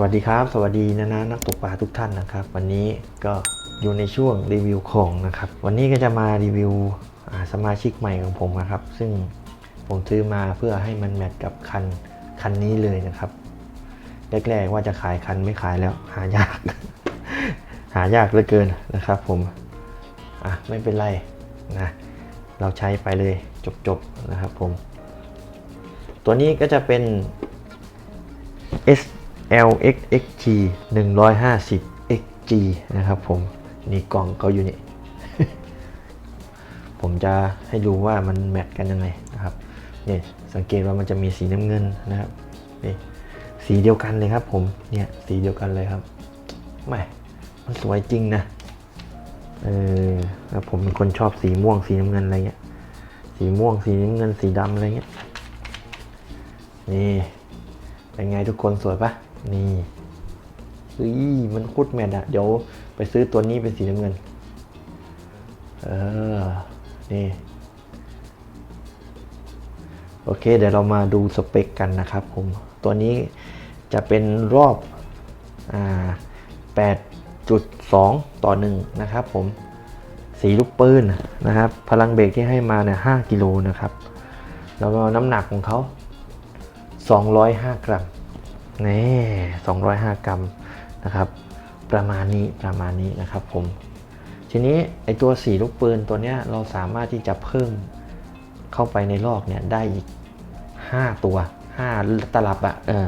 วัสดีครับ สวัสดีนะนะนักตกปลาทุกท่านนะครับ วันนี้ก็อยู่ในช่วงรีวิวของนะครับ วันนี้ก็จะมารีวิวสมาชิกใหม่ของผมนะครับ ซึ่งผมซื้อมาเพื่อให้มันแมทกับคันคันนี้เลยนะครับแรกๆว่าจะขายคันไม่ขายแล้ว หายาก หายากเหลือเกินนะครับ ผมอะไม่เป็นไรนะเราใช้ไปเลยจบๆนะครับผม ตัวนี้ก็จะเป็น SLXXG 150 XG นะครับผมนี่กล่องเขาอยู่นี่ ผมจะให้ดูว่ามันแมทกันยังไงนะครับนี่สังเกตว่ามันจะมีสีน้ำเงินนะครับนี่สีเดียวกันเลยครับ ผมเนี่ยสีเดียวกันเลยครับแม่มันสวยจริงนะเออแล้วผมเป็นคนชอบสีม่วงสีน้ำเงินอะไรเงี้ยสีม่วงสีน้ำเงินสีดำอะไรเงี้ยนี่เป็นไงทุกคนสวยปะ นี่เฮ้ยมันโคุดแมทอะเดี๋ยวไปซื้อตัวนี้เป็นสีน้ำเงิน เออ นี่ โอเค เดี๋ยวเรามาดูสเปคกันนะครับผม ตัวนี้จะเป็นรอบ อ่า 8.2 ต่อ 1 นะครับผม สีลูกปืนนะครับ พลังเบรกที่ให้มาเนี่ย 5 กิโลนะครับ แล้วก็น้ำหนักของเขา 205 กรัม นี่205 กรัมนะครับ ประมาณนี้ประมาณนี้นะครับผม ทีนี้ไอตัวสีลูกปืนตัวเนี้ยเราสามารถที่จะเพิ่มเข้าไปในลอกเนี่ยได้อีก 5 ตัว 5 ตลับอะเออ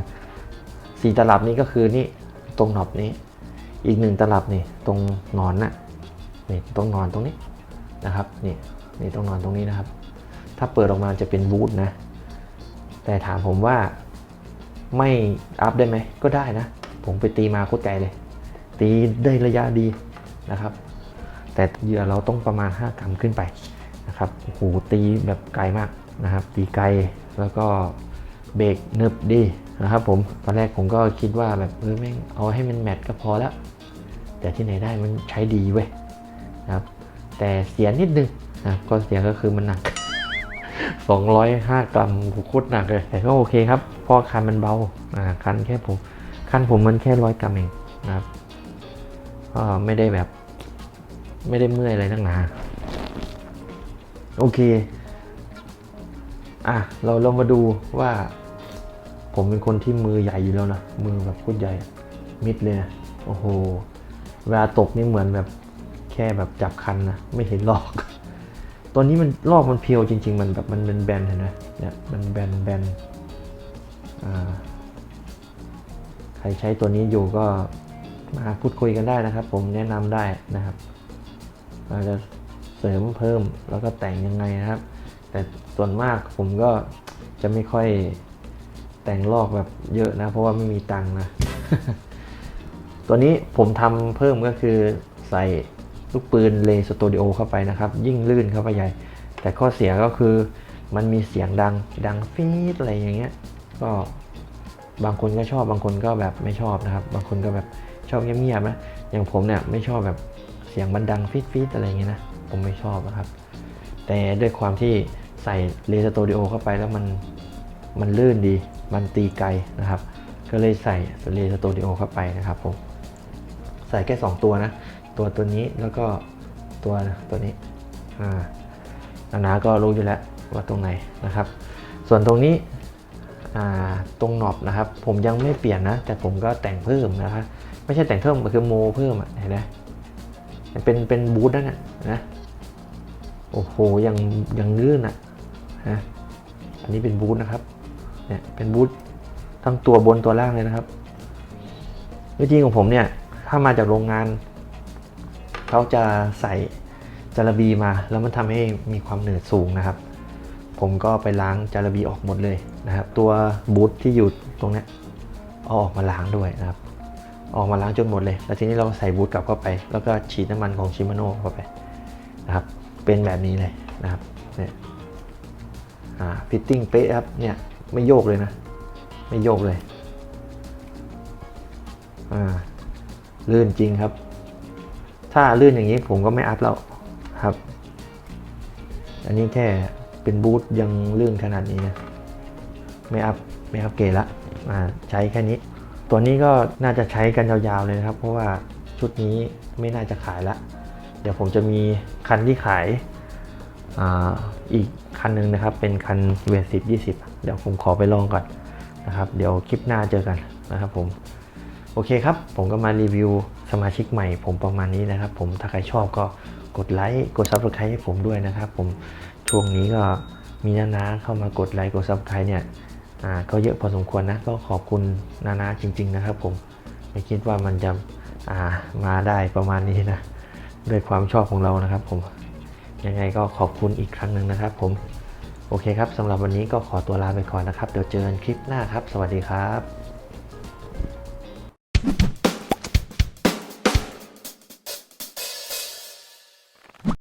สีตลับนี้ก็คือนี่ตรงหนอบนี้ อีกหนึ่งตลับนี่ตรงนอนน่ะนี่ตรงนอนตรงนี้นะครับนี่นี่ตรงนอนตรงนี้นะครับ ถ้าเปิดออกมาจะเป็นบูทนะ แต่ถามผมว่า ไม่อัพได้ไหมก็ได้นะ ผมไปตีมาโคตรไกลเลย ตีได้ระยะดีนะครับ แต่เหยื่อเราต้องประมาณ 5 กรัมขึ้นไปนะครับโอ้โหตีแบบไกลมากนะครับ ตีไกลแล้วก็เบรกเนิบดีนะครับผมตอนแรกผมก็คิดว่าแบบเออแม่งเอาให้มันแมทก็พอแล้วแต่ที่ไหนได้มันใช้ดีเว้ยนะครับ แต่เสียนิดนึงนะก็เสียก็คือมันหนัก 205 กรัมโคตรหนักเลย แต่ก็โอเคครับเพราะคันมันเบาอ่าคันแค่ผมคันผมมันแค่ร้อยกรัมเองนะครับก็ไม่ได้แบบ ไม่ได้เมื่อยอะไรนักหนา โอเค อะ เราเรามาดูว่า ผมเป็นคนที่มือใหญ่อยู่แล้วนะ มือแบบโคตรใหญ่ มิดเลยนะ โอ้โห เวลาตกนี่เหมือนแบบแค่แบบจับคันนะ ไม่เห็นลอก ตัวนี้มันลอกมันเพียวจริง ๆ มันแบบมันเป็นแบนเห็นไหมเนี่ยมันแบนแบนใครใช้ตัวนี้อยู่ก็มาพูดคุยกันได้นะครับ ผมแนะนำได้นะครับเราจะเสริมเพิ่มแล้วก็แต่งยังไงนะครับ แต่ส่วนมากผมก็จะไม่ค่อยแต่งลอกแบบเยอะนะ เพราะว่าไม่มีตังค์นะ ตัวนี้ผมทำเพิ่มก็คือใส่ ลูกปืนเลสตูดิโอเข้าไปนะครับ ยิ่งลื่นเข้าไปใหญ่ แต่ข้อเสียก็คือมันมีเสียงดังดังฟีดอะไรอย่างเงี้ยก็บางคนก็ชอบบางคนก็แบบไม่ชอบนะครับ บางคนก็แบบชอบเงียบๆนะอย่างผมเนี่ยไม่ชอบแบบเสียงมันดังฟีดๆอะไรอย่างเงี้ยนะผมไม่ชอบนะครับ แต่ด้วยความที่ใส่เลสตูดิโอเข้าไปแล้วมันมันลื่นดี มันตีไกลนะครับ ก็เลยใส่เลสตูดิโอเข้าไปนะครับผม ใส่แค่ 2 ตัวนะ ตัวตัวนี้แล้วก็ตัวตัวนี้อ่านานาก็รู้อยู่แล้วว่าตรงไหนนะครับ ส่วนตรงนี้ตรงหนอบนะครับ ผมยังไม่เปลี่ยนนะ แต่ผมก็แต่งเพิ่มนะครับไม่ใช่แต่งเพิ่มคือโมเพิ่มอะเห็นไหมเป็นเป็นบูทนั่นน่ะนะโอ้โหยังยังลื่นอะนะอันนี้เป็นบูทนะครับเนี่ยเป็นบูททั้งตัวบนตัวล่างเลยนะครับวิธีของผมเนี่ยถ้ามาจากโรงงาน เขาจะใส่จาระบีมา แล้วมันทำให้มีความหนืดสูงนะครับ ผมก็ไปล้างจาระบีออกหมดเลยนะครับ ตัวบูทที่อยู่ตรงนี้เอาออกมาล้างด้วยนะครับ ออกมาล้างจนหมดเลย แล้วทีนี้เราก็ใส่บูทกลับเข้าไป แล้วก็ฉีดน้ำมันของชิมาโน่เข้าไปนะครับ เป็นแบบนี้เลยนะครับเนี่ยอ่าฟิตติ้งเป๊ะครับเนี่ยไม่โยกเลยนะ ไม่โยกเลยอ่าลื่นจริงครับ ถ้าลื่นอย่างนี้ผมก็ไม่อัพแล้วครับ อันนี้แค่เป็นบูทยังลื่นขนาดนี้นะไม่อัพไม่อัพเกรดละอ่าใช้แค่นี้ ตัวนี้ก็น่าจะใช้กันยาวๆเลยนะครับ เพราะว่าชุดนี้ไม่น่าจะขายละเดี๋ยวผมจะมีคันที่ขายอ,อีกคันหนึ่งนะครับเป็นคันเวสิต20เดี๋ยวผมขอไปลองก่อนนะครับ เดี๋ยวคลิปหน้าเจอกันนะครับผม โอเคครับ ผมก็มารีวิว สมาชิกใหม่ผมประมาณนี้นะครับ ผมถ้าใครชอบก็กดไลค์กด subscribe ให้ผมด้วยนะครับ ผมช่วงนี้ก็มีนานาเข้ามากดไลค์กด subscribe เนี่ยอ่าก็เยอะพอสมควรนะก็ขอบคุณนานาจริง ๆ นะครับ ผมไม่คิดว่ามันจะอ่ามาได้ประมาณนี้นะด้วยความชอบของเรานะครับ ผมยังไงก็ขอบคุณอีกครั้งหนึ่งนะครับ ผมโอเคครับสำหรับวันนี้ก็ขอตัวลาไปก่อนนะครับ เดี๋ยวเจอกันคลิปหน้าครับ สวัสดีครับ